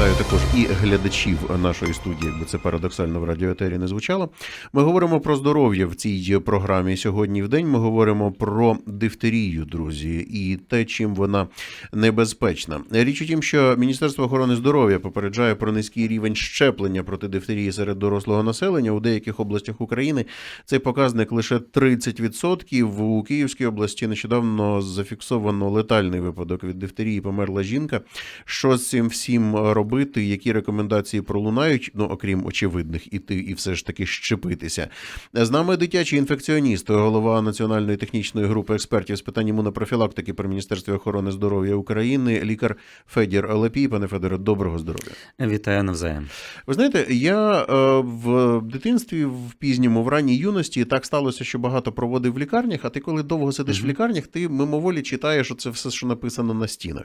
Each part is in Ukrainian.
вітаю також і глядачів нашої студії, якби це парадоксально в радіоетері не звучало. Ми говоримо про здоров'я в цій програмі сьогодні в день. Ми говоримо про дифтерію, друзі, і те, чим вона небезпечна. Річ у тім, що Міністерство охорони здоров'я попереджає про низький рівень щеплення проти дифтерії серед дорослого населення у деяких областях України. Цей показник лише 30%. У Київській області нещодавно зафіксовано летальний випадок від дифтерії. Померла жінка. Що з цим всім робити? Які рекомендації пролунають? Ну, окрім очевидних, іти і все ж таки щепитися. З нами дитячий інфекціоніст, голова Національної технічної групи експертів з питань імунопрофілактики при Міністерстві охорони здоров'я України, лікар Федір Лепій. Пане Федоре, доброго здоров'я. Вітаю навзаєм. Ви знаєте, я е, в дитинстві, в пізньому, в ранній юності так сталося, що багато проводив в лікарнях. А ти, коли довго сидиш Мгм. в лікарнях, ти мимоволі читаєш оце все, що написано на стінах.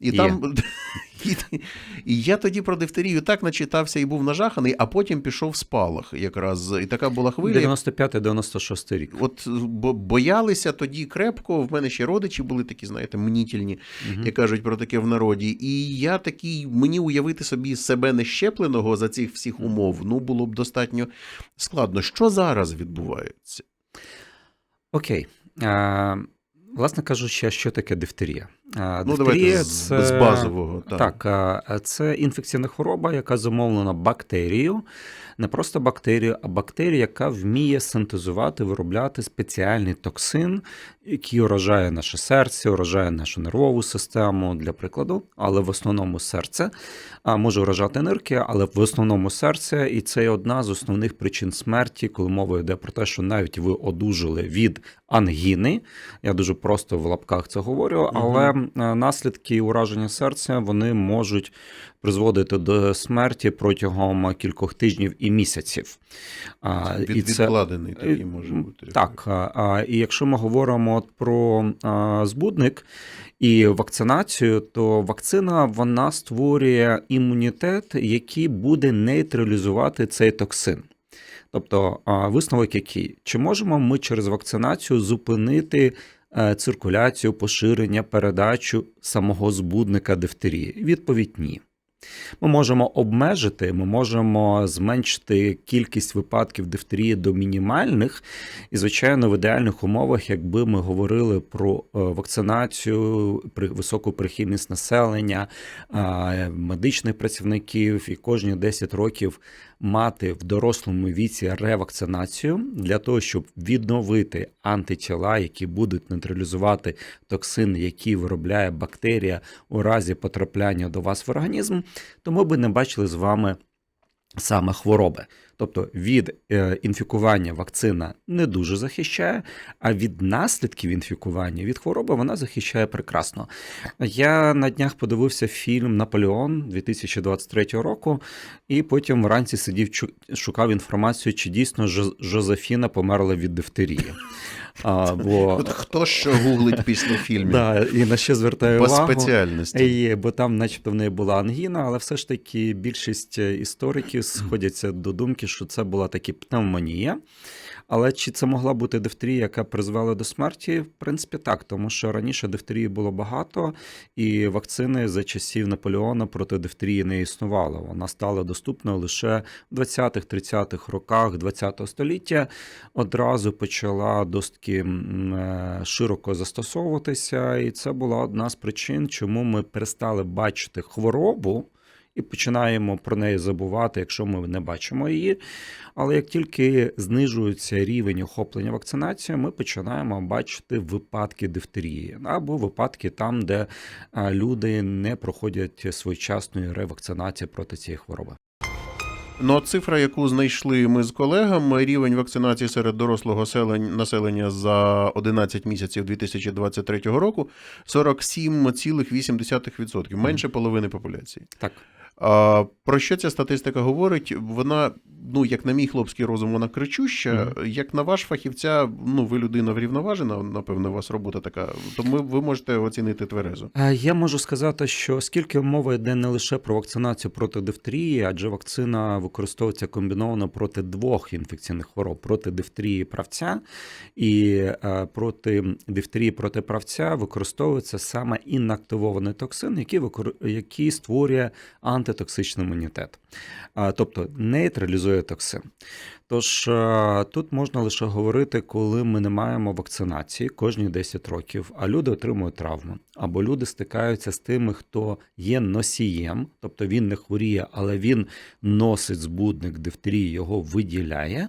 І Є. там і, і я тоді про дифтерію так начитався і був нажаханий, а потім пішов в спалах. Якраз і така була хвиля. 95-96 рік. От боялися тоді крепко. В мене ще родичі були такі, знаєте, мнітільні, Мгм. як кажуть про таке в народі. І я такий, мені уявити собі себе нещепленого за цих всіх умов, ну було б достатньо складно. Що зараз відбувається? Окей. А, власне кажучи, що таке дифтерія? А, Ну, дифтерія давайте з, з базового. Так. Так, це інфекційна хвороба, яка замовлена бактерією. Не просто бактерію, а бактерію, яка вміє синтезувати, виробляти спеціальний токсин, який уражає наше серце, уражає нашу нервову систему, для прикладу, але в основному серце. А може уражати нирки, але в основному серце, і це є одна з основних причин смерті, коли мова йде про те, що навіть ви одужали від ангіни. Я дуже просто в лапках це говорю, але е, наслідки ураження серця вони можуть призводити до смерті протягом кількох тижнів і місяців. Від, і це- відкладений такий Е, може бути. так, і якщо ми говоримо про збудник і вакцинацію, то вакцина вона створює імунітет, який буде нейтралізувати цей токсин. Тобто, висновок який? Чи можемо ми через вакцинацію зупинити е, циркуляцію, поширення, передачу самого збудника дифтерії? Відповідь ні. Ми можемо обмежити, ми можемо зменшити кількість випадків дифтерії до мінімальних, і, звичайно, в ідеальних умовах, якби ми говорили про е, вакцинацію, високу прихильність населення, е, медичних працівників і кожні 10 років мати в дорослому віці ревакцинацію для того, щоб відновити антитіла, які будуть нейтралізувати токсин, який виробляє бактерія у разі потрапляння до вас в організм, то ми би не бачили з вами саме хвороби. Тобто від е, інфікування вакцина не дуже захищає, а від наслідків інфікування від хвороби вона захищає прекрасно. Я на днях подивився фільм Наполеон 2023 року, і потім вранці сидів шукав інформацію, чи дійсно Жозефіна померла від дифтерії. А, бо, От хто що гуглить після фільмів? да, і на що звертаю По увагу. спеціальності. Є, бо там, начебто, в неї була ангіна, але все ж таки більшість е, істориків сходяться до думки, що це була таки пневмонія. Але чи це могла бути дифтерія, яка призвела до смерті? В принципі, так, тому що раніше дифтерії було багато, і вакцини за часів Наполеона проти дифтерії не існувало. Вона стала доступною лише в 20-30-х роках ХХ століття. Одразу почала досить е, широко застосовуватися, і це була одна з причин, чому ми перестали бачити хворобу. І починаємо про неї забувати, якщо ми не бачимо її. Але як тільки знижується рівень охоплення вакцинацією, ми починаємо бачити випадки дифтерії або випадки там, де люди не проходять своєчасної ревакцинації проти цієї хвороби. Ну, от цифра, яку знайшли ми з колегами, рівень вакцинації серед дорослого населення за 11 місяців 2023 року 47,8%, менше половини популяції. Так. Про що ця статистика говорить? Вона ну як на мій хлопський розум, вона кричуща. Як на ваш фахівця, ну ви людина врівноважена, напевно, у вас робота така. То ми ви можете оцінити тверезо. Е, Я можу сказати, що оскільки мова йде не лише про вакцинацію проти дифтерії, адже вакцина використовується комбіновано проти двох інфекційних хвороб: проти дифтерії правця і е, проти дифтерії проти правця використовується саме інактивований токсин, який викор- який створює антитоксичний імунітет, тобто нейтралізує токсин. Тож е, тут можна лише говорити, коли ми не маємо вакцинації кожні 10 років, а люди отримують травму, або люди стикаються з тими, хто є носієм, тобто він не хворіє, але він носить збудник дифтерії, його виділяє.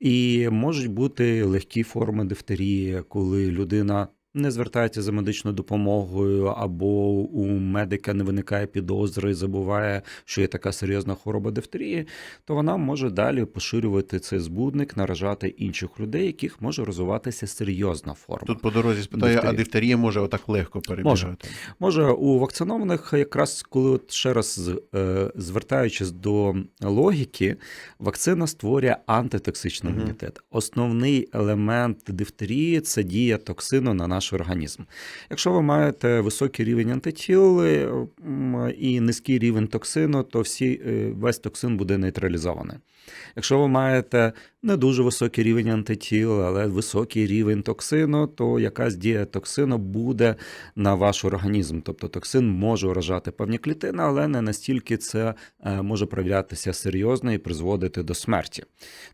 І можуть бути легкі форми дифтерії, коли людина. Не звертається за медичною допомогою, або у медика не виникає підозри, забуває, що є така серйозна хвороба дифтерії, то вона може далі поширювати цей збудник, наражати інших людей, яких може розвиватися серйозна форма. Тут по дорозі спитаю, а Дифтерія. може отак легко перебігати? Може, у вакцинованих, якраз коли от ще раз е, звертаючись до логіки, вакцина створює антитоксичний імунітет. Основний елемент дифтерії це дія токсину на наш організм. Якщо ви маєте високий рівень антитіл і низький рівень токсину, то всі, е, весь токсин буде нейтралізований. Якщо ви маєте не дуже високий рівень антитіл, але високий рівень токсину, то якась дія токсину буде на ваш організм. Тобто токсин може уражати певні клітини, але не настільки це е, може проявлятися серйозно і призводити до смерті.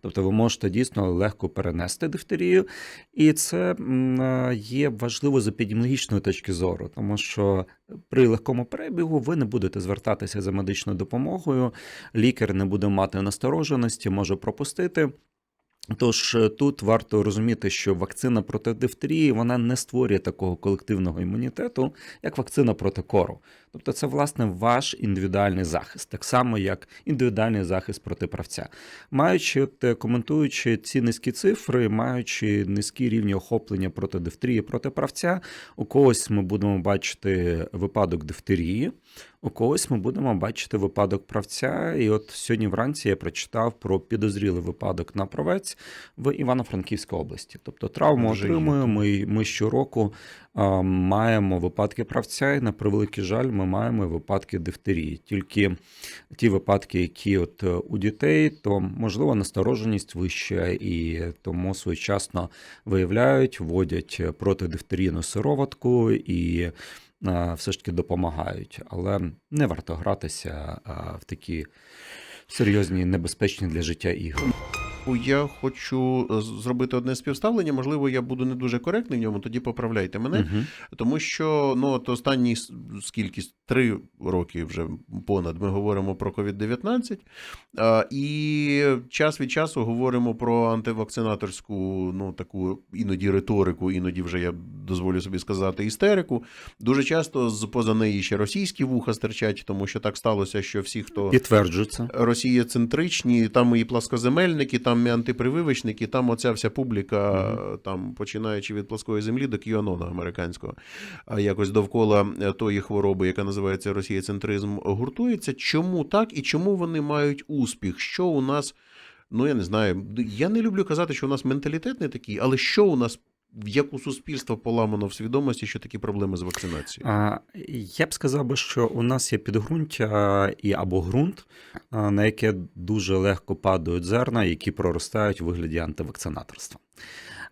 Тобто ви можете дійсно легко перенести дифтерію, і це е, є важливо з епідеміологічної точки зору, тому що при легкому перебігу ви не будете звертатися за медичною допомогою, лікар не буде мати настороженості, може пропустити. Тож е, тут варто розуміти, що вакцина проти дифтерії вона не створює такого колективного імунітету, як вакцина проти кору. Тобто це власне ваш індивідуальний захист, так само як індивідуальний захист проти правця. Маючи е, коментуючи ці низькі цифри, маючи низькі рівні охоплення проти дифтерії, проти правця, у когось ми будемо бачити випадок дифтерії. У когось ми будемо бачити випадок правця. І от сьогодні вранці я прочитав про підозрілий випадок на правець в Івано-Франківській області. Тобто травму отримуємо. Ми, ми щороку а, маємо випадки правця, і на превеликий жаль, ми маємо випадки дифтерії. Тільки ті випадки, які от е, у дітей, то можливо настороженість вища, і тому своєчасно виявляють, вводять протидифтерійну сироватку і все ж таки допомагають. Але не варто гратися в такі серйозні, небезпечні для життя ігри. Я хочу е, зробити одне співставлення. Можливо, я буду не дуже коректний в ньому, тоді поправляйте мене. Мгм. Тому що ну от останні скільки три роки вже понад ми говоримо про COVID-19, і час від часу говоримо про антивакцинаторську, ну таку іноді риторику, іноді вже я дозволю собі сказати істерику. Дуже часто з поза неї ще російські вуха стирчать, тому що так сталося, що всі, хто Підтверджується. Росія центричні, там і пласкоземельники, там і антипрививочники, там оця вся публіка, там починаючи від плоскої землі до Кіонона американського, якось довкола е, тої хвороби, яка називається росієцентризм, гуртується. Чому так і чому вони мають успіх? Що у нас, ну я не знаю, я не люблю казати, що у нас менталітет не такий, але що у нас, як у суспільства поламано в свідомості, що такі проблеми з вакцинацією? А, Я б сказав би, що у нас є підґрунтя і або ґрунт, на яке дуже легко падають зерна, які проростають у вигляді антивакцинаторства.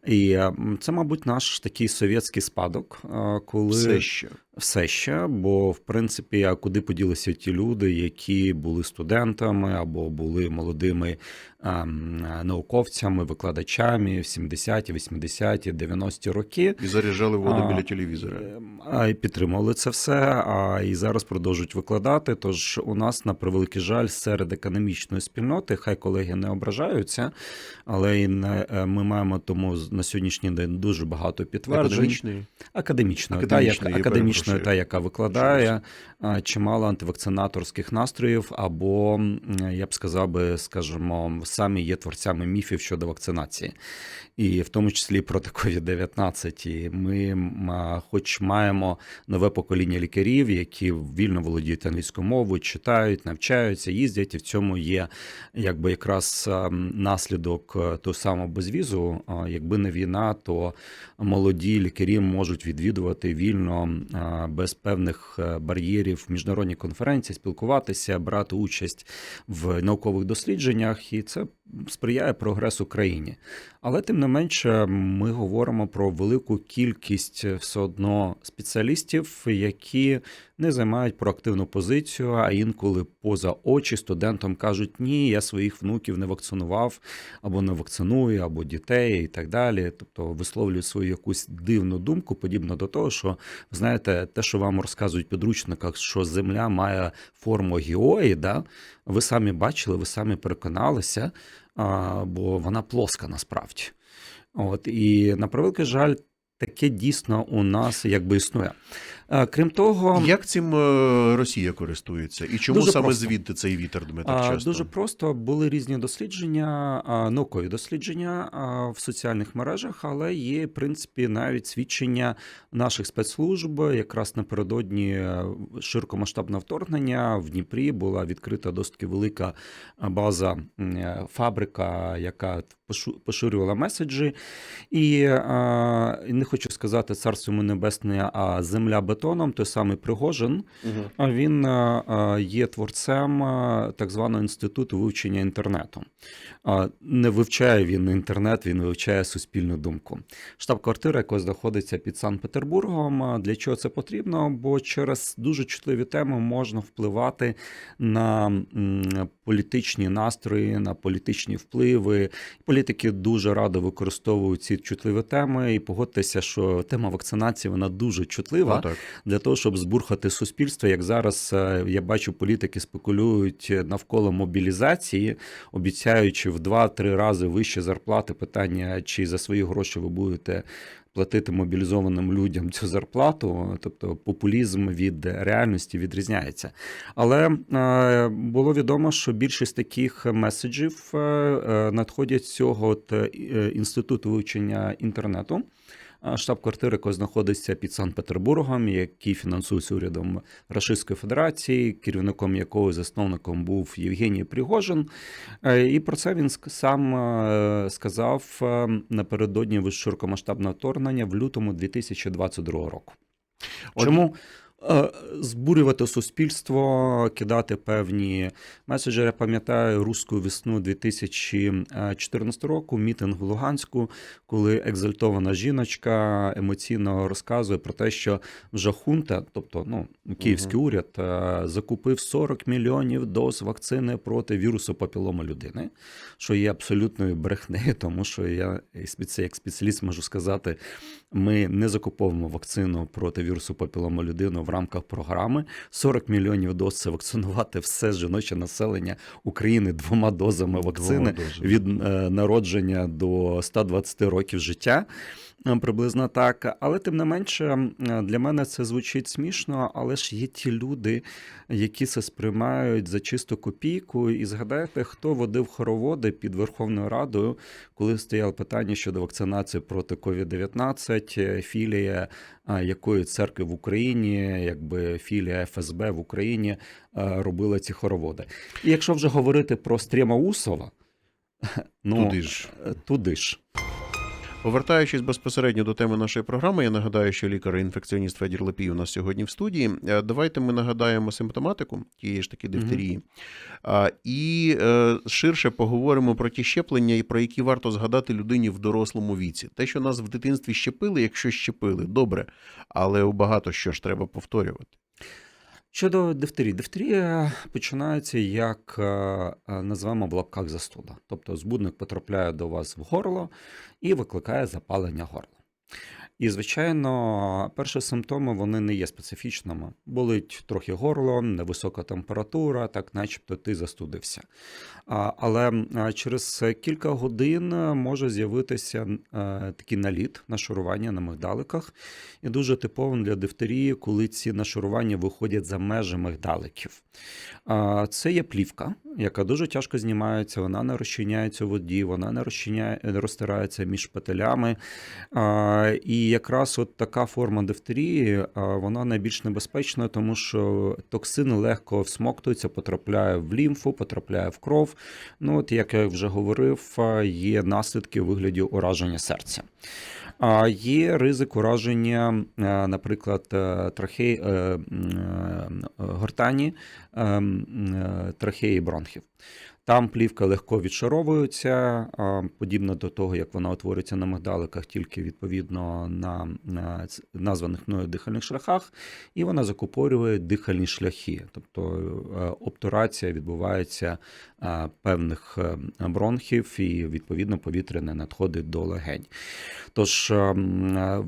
І це, мабуть, наш такий совєтський спадок, коли Все ще. все ще, бо в принципі, а куди поділися ті люди, які були студентами або були молодими ем, науковцями, викладачами в 70-ті, 80-ті, 90-ті роки. І заряджали воду А, біля телевізора. Ем, А і підтримували це все, а і зараз продовжують викладати. Тож у нас на превеликий жаль серед академічної спільноти, хай колеги не ображаються, але і не е, ми маємо тому на сьогоднішній день дуже багато підтверджень. Академічний. Академічної, Академічної, та, як академічної та, яка викладає а, чимало антивакцинаторських настроїв, або я б сказав би, скажімо, самі є творцями міфів щодо вакцинації, і в тому числі проти COVID-19. І ми, хоч маємо нове покоління лікарів, які вільно володіють англійською мовою, читають, навчаються, їздять, і в цьому є якби якраз наслідок е, того самого безвізу. А, Якби не війна, то молоді лікарі можуть відвідувати вільно без певних е, бар'єрів міжнародні конференції, спілкуватися, брати участь в наукових дослідженнях, і це сприяє прогресу країні. Але тим не менше, ми говоримо про велику кількість все одно спеціалістів, які не займають проактивну позицію, а інколи поза очі студентам кажуть: ні, я своїх внуків не вакцинував, або не вакциную, або дітей, і так далі. Тобто висловлюють свою якусь дивну думку, подібно до того, що знаєте, те, що вам розказують в підручниках, що Земля має форму геоїда, ви самі бачили, ви самі переконалися, а, бо вона плоска насправді. От і на превеликий жаль, таке дійсно у нас якби існує. Крім того, Як цим е, Росія користується? І чому Дуже саме просто. звідти цей вітер дме так часто? Дуже просто були різні дослідження, а, наукові дослідження в соціальних мережах, але є, в принципі, навіть свідчення наших спецслужб. Якраз напередодні е, широкомасштабного вторгнення в Дніпрі була відкрита досить велика база, е, фабрика, яка поширювала меседжі. І а, не хочу сказати царство йому небесне, а земля бетоном, той самий Пригожин. А Він е, є творцем так званого інституту вивчення інтернету. А, Не вивчає він інтернет, він вивчає суспільну думку. Штаб-квартира, яка знаходиться під Санкт-Петербургом. Для чого це потрібно? Бо через дуже чутливі теми можна впливати на м, політичні настрої, на політичні впливи. Політики дуже радо використовують ці чутливі теми. І погодьтеся, що тема вакцинації вона дуже чутлива а, для того, щоб збурхати суспільство. Як зараз е, я бачу, політики спекулюють навколо мобілізації, обіцяючи в 2-3 рази вище зарплати. Питання, чи за свої гроші ви будете. Платити мобілізованим людям цю зарплату, тобто популізм від реальності відрізняється. Але е, було відомо, що більшість таких меседжів е, е, надходять з цього от, інституту вивчення інтернету. Штаб-квартира, яка знаходиться під Санкт-Петербургом, який фінансується урядом Російської Федерації, керівником якого засновником був Євгеній Пригожин. Е, І про це він сам е, сказав е, напередодні широкомасштабного вторгнення в лютому 2022 року. Чому збурювати суспільство, кидати певні меседжі? Я пам'ятаю руську весну 2014 року, мітинг в Луганську, коли екзальтована жіночка емоційно розказує про те, що вже хунта, тобто ну, київський уряд, е, закупив 40 мільйонів доз вакцини проти вірусу папілома людини, що є абсолютною брехнею, тому що я як спеціаліст можу сказати, ми не закуповуємо вакцину проти вірусу папілома людини в рамках програми. 40 мільйонів доз це вакцинувати все жіноче населення України двома дозами вакцини Двома від е, народження до 120 років життя. Е, Приблизно так, але тим не менше для мене це звучить смішно, але ж є ті люди, які це сприймають за чисту копійку. І згадайте, хто водив хороводи під Верховною Радою, коли стояло питання щодо вакцинації проти COVID-19, е, філія якої церкви в Україні, якби філія ФСБ в Україні е, робила ці хороводи. І якщо вже говорити про Стрєма Усова, ну Туди ж. е, туди ж. Повертаючись безпосередньо до теми нашої програми, я нагадаю, що лікар-інфекціоніст Федір Лепій у нас сьогодні в студії. Е, Давайте ми нагадаємо симптоматику тієї ж таки дифтерії, А, і е, ширше поговоримо про ті щеплення, і про які варто згадати людині в дорослому віці. Те, що нас в дитинстві щепили, якщо щепили, добре, але у багато що ж треба повторювати. Щодо дифтерії, дифтерія починається як е, е, називаємо в лапках застуда. Тобто збудник потрапляє до вас в горло і викликає запалення горла. І, звичайно, перші симптоми вони не є специфічними. Болить трохи горло, невисока температура, так начебто ти застудився. Але через кілька годин може з'явитися е, такий наліт, нашарування на мигдаликах. І дуже типовим для дифтерії, коли ці нашарування виходять за межі мигдаликів. Це є плівка, яка дуже тяжко знімається, вона не розчиняється у воді, вона не розчиняє, розтирається між петелями. А, І якраз от така форма дифтерії, вона найбільш небезпечна, тому що токсин легко всмоктується, потрапляє в лімфу, потрапляє в кров. Ну, от як я вже говорив, є наслідки у вигляді ураження серця. А є ризик ураження, наприклад, е, трахей, е, е, гортані, е, м, е, трахеї бронхів. Там плівка легко відшаровується, подібно до того, як вона утворюється на мигдаликах, тільки відповідно на, на названих мною дихальних шляхах, і вона закупорює дихальні шляхи. Тобто е, обтурація відбувається е, певних е, бронхів, і відповідно повітря не надходить до легень. Тож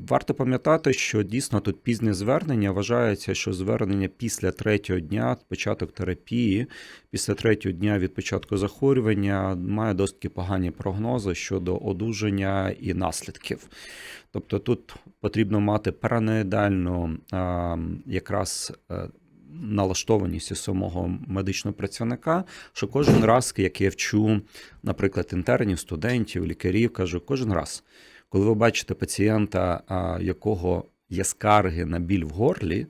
варто пам'ятати, що дійсно тут пізнє звернення вважається, що звернення після третього дня, початок терапії, після третього дня від початку захворювання має досить погані прогнози щодо одужання і наслідків. Тобто тут потрібно мати параноїдальну якраз. е, Налаштованість самого медичного працівника, що кожен раз, як я вчу, наприклад, інтернів, студентів, лікарів, кажу, кожен раз, коли ви бачите пацієнта, якого є скарги на біль в горлі,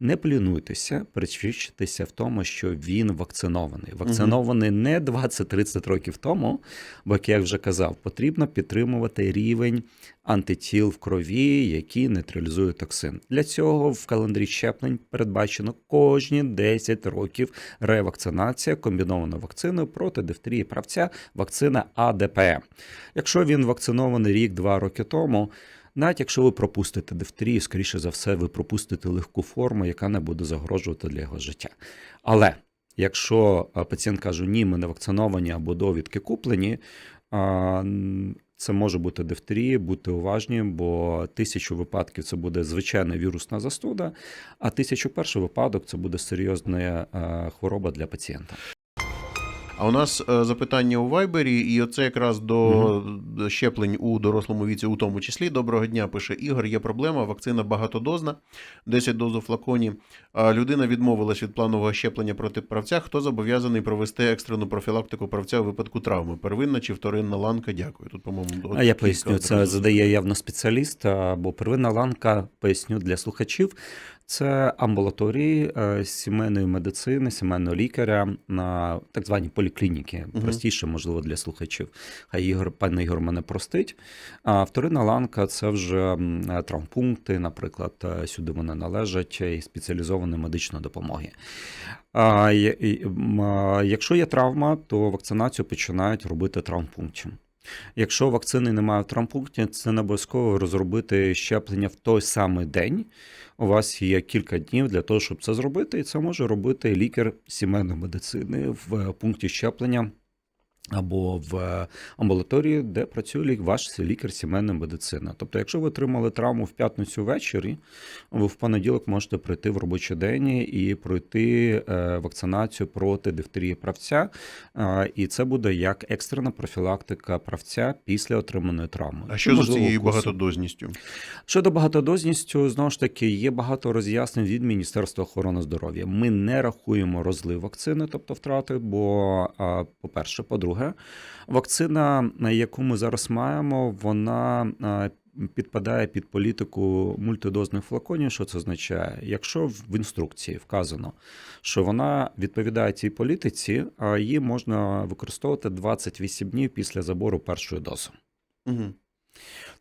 не плінуйтеся, пересвідчитися в тому, що він вакцинований. Вакцинований не 20-30 років тому, бо, як я вже казав, потрібно підтримувати рівень антитіл в крові, які нейтралізують токсин. Для цього в календарі щеплень передбачено кожні 10 років ревакцинація комбінованою вакциною проти дифтерії правця, вакцина АДПМ. Якщо він вакцинований рік-два роки тому. Навіть якщо ви пропустите дифтерію, скоріше за все, ви пропустите легку форму, яка не буде загрожувати для його життя. Але якщо пацієнт каже, ні, ми не вакциновані або довідки куплені, це може бути дифтерія, будьте уважні, бо тисячу випадків це буде звичайна вірусна застуда, а тисячу перший випадок це буде серйозна хвороба для пацієнта. А у нас е, запитання у Вайбері, і оце якраз до до щеплень у дорослому віці, у тому числі. Доброго дня, пише Ігор. Є проблема. Вакцина багатодозна, 10 доз у флаконі. Людина відмовилась від планового щеплення проти правця. Хто зобов'язаний провести екстрену профілактику правця у випадку травми? Первинна чи вторинна ланка? Дякую. Тут, по-моєму, А я поясню, це задає явно спеціаліст, або первинна ланка, поясню для слухачів. Це амбулаторії е, сімейної медицини, сімейного лікаря на так звані поліклініки. Мгм. Простіше, можливо, для слухачів. Хай Ігор, пан Ігор мене простить. А вторинна ланка це вже е, травмпункти, наприклад, е, сюди вони належать і спеціалізовані медичної допомоги. А, а, якщо є травма, то вакцинацію починають робити травмпунктом. Якщо вакцини немає в травмпункті, це не обов'язково розробити щеплення в той самий день. У вас є кілька днів для того, щоб це зробити, і це може робити лікар сімейної медицини в е, пункті щеплення або в е, амбулаторії, де працює лік- ваш лікар сімейної медицини. Тобто, якщо ви отримали травму в п'ятницю ввечері, ви в понеділок можете прийти в робочий день і пройти е, вакцинацію проти дифтерії правця, Е, і це буде як екстрена профілактика правця після отриманої травми. А що за цією багатодозністю? Щодо багатодозністю, знову ж таки, є багато роз'яснень від Міністерства охорони здоров'я. Ми не рахуємо розлив вакцини, тобто втрати. Бо, а, по-перше, по-друге, вакцина, яку ми зараз маємо, вона підпадає під політику мультидозних флаконів. Що це означає? Якщо в інструкції вказано, що вона відповідає цій політиці, а її можна використовувати 28 днів після забору першої дози. Угу.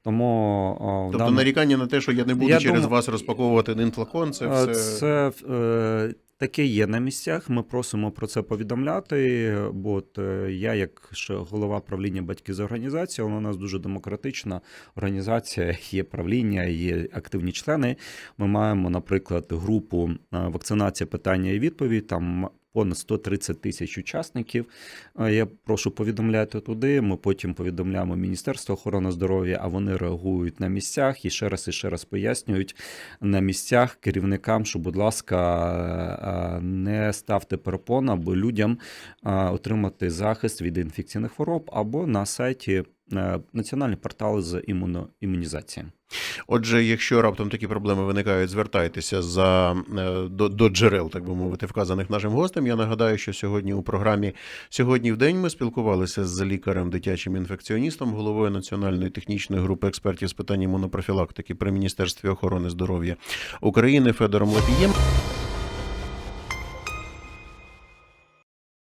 Тому Тобто даному- нарікання на те, що я не буду Я через думаю- вас розпаковувати один флакон, це Е, все. Це е, таке є на місцях. Ми просимо про це повідомляти. Бо от е, я, як голова правління батьки з організації, вона у нас дуже демократична організація, є правління, є активні члени. Ми маємо, наприклад, групу е, вакцинація питання і відповідь. Там понад 130 тисяч учасників. Е, Я прошу повідомляти туди. Ми потім повідомляємо Міністерство охорони здоров'я, а вони реагують на місцях і ще раз і ще раз пояснюють на місцях керівникам, що, будь ласка, е, не ставте перепон, аби людям е, отримати захист від інфекційних хвороб або на сайті національний портал з імуно, імунізації. Отже, якщо раптом такі проблеми виникають, звертайтеся за е, до, до джерел, так би мовити, вказаних нашим гостем. Я нагадаю, що сьогодні у програмі сьогодні в день ми спілкувалися з лікарем дитячим інфекціоністом, головою національної технічної групи експертів з питань імунопрофілактики при міністерстві охорони здоров'я України Федором Лапієм.